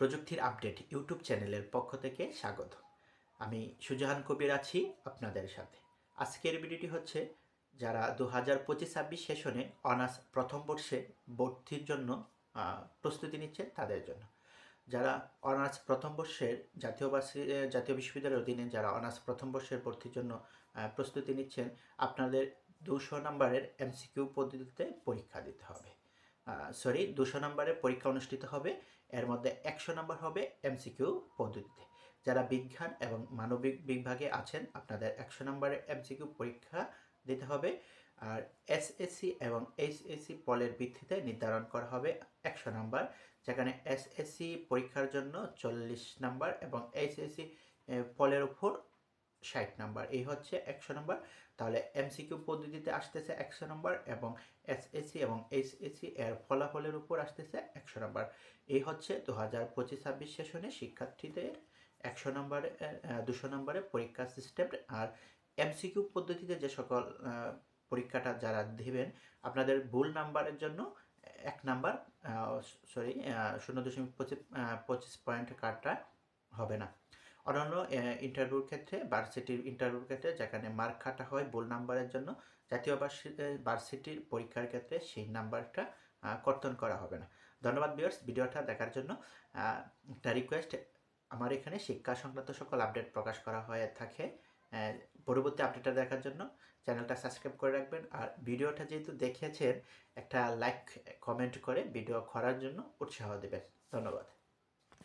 প্রযুক্তির update YouTube চ্যানেলের পক্ষ থেকে স্বাগত। আমি সুজাহান কবির আছি আপনাদের সাথে। আজকের ভিডিওটি হচ্ছে যারা দু হাজার পঁচিশ ছাব্বিশ সেশনে অনার্স প্রথম বর্ষে ভর্তির জন্য প্রস্তুতি নিচ্ছে তাদের জন্য। যারা অনার্স প্রথম বর্ষের জাতীয় জাতীয় বিশ্ববিদ্যালয়ের অধীনে যারা অনার্স প্রথম বর্ষের ভর্তির জন্য প্রস্তুতি নিচ্ছেন, আপনাদের দুশো নম্বরের এমসিকিউ পদ্ধতিতে পরীক্ষা সরি দুশো নম্বরের পরীক্ষা অনুষ্ঠিত হবে। এর মধ্যে একশো নম্বর হবে এমসিকিউ পদ্ধতিতে। যারা বিজ্ঞান এবং মানবিক বিভাগে আছেন, আপনাদের একশো নম্বরের এমসিকিউ পরীক্ষা দিতে হবে। আর এসএসসি এবং এইচএসসি পলের ভিত্তিতে নির্ধারণ করা হবে একশো নম্বর, যেখানে এসএসসি পরীক্ষার জন্য চল্লিশ নম্বর এবং এইচএসসি পলের উপর ষাট নম্বর। এই হচ্ছে একশো নম্বর। তাহলে এমসিকিউ পদ্ধতিতে আসতেছে একশো নম্বর এবং এসএসসি এবং এইচএসসি এর ফলাফলের উপর আসতেছে একশো নম্বর। এই হচ্ছে দু হাজার পঁচিশ ছাব্বিশ সেশনে শিক্ষার্থীদের একশো নম্বরে দুশো নম্বরে পরীক্ষা সিস্টেম আর এমসিকিউ পদ্ধতিতে যে সকল পরীক্ষাটা যারা দেবেন, আপনাদের ভুল নাম্বারের জন্য এক নাম্বার সরি শূন্য দশমিক পঁচিশ পঁচিশ পয়েন্ট কার্ডটা হবে না। অন্যান্য ইন্টারভিউর ক্ষেত্রে ভার্সিটির ইন্টারভিউর ক্ষেত্রে, যেখানে মার্ক কাটা হয় বোল নাম্বারের জন্য, জাতীয় ভার্সিটির পরীক্ষার ক্ষেত্রে সেই নাম্বারটা কর্তন করা হবে না। ধন্যবাদ ভিউয়ার্স ভিডিওটা দেখার জন্য। একটা রিকোয়েস্ট আমার এখানে শিক্ষা সংক্রান্ত সকল আপডেট প্রকাশ করা হয়ে থাকে। পরবর্তী আপডেটটা দেখার জন্য চ্যানেলটা সাবস্ক্রাইব করে রাখবেন। আর ভিডিওটা যেহেতু দেখেছেন একটা লাইক কমেন্ট করে ভিডিও করার জন্য উৎসাহ দেবেন। ধন্যবাদ।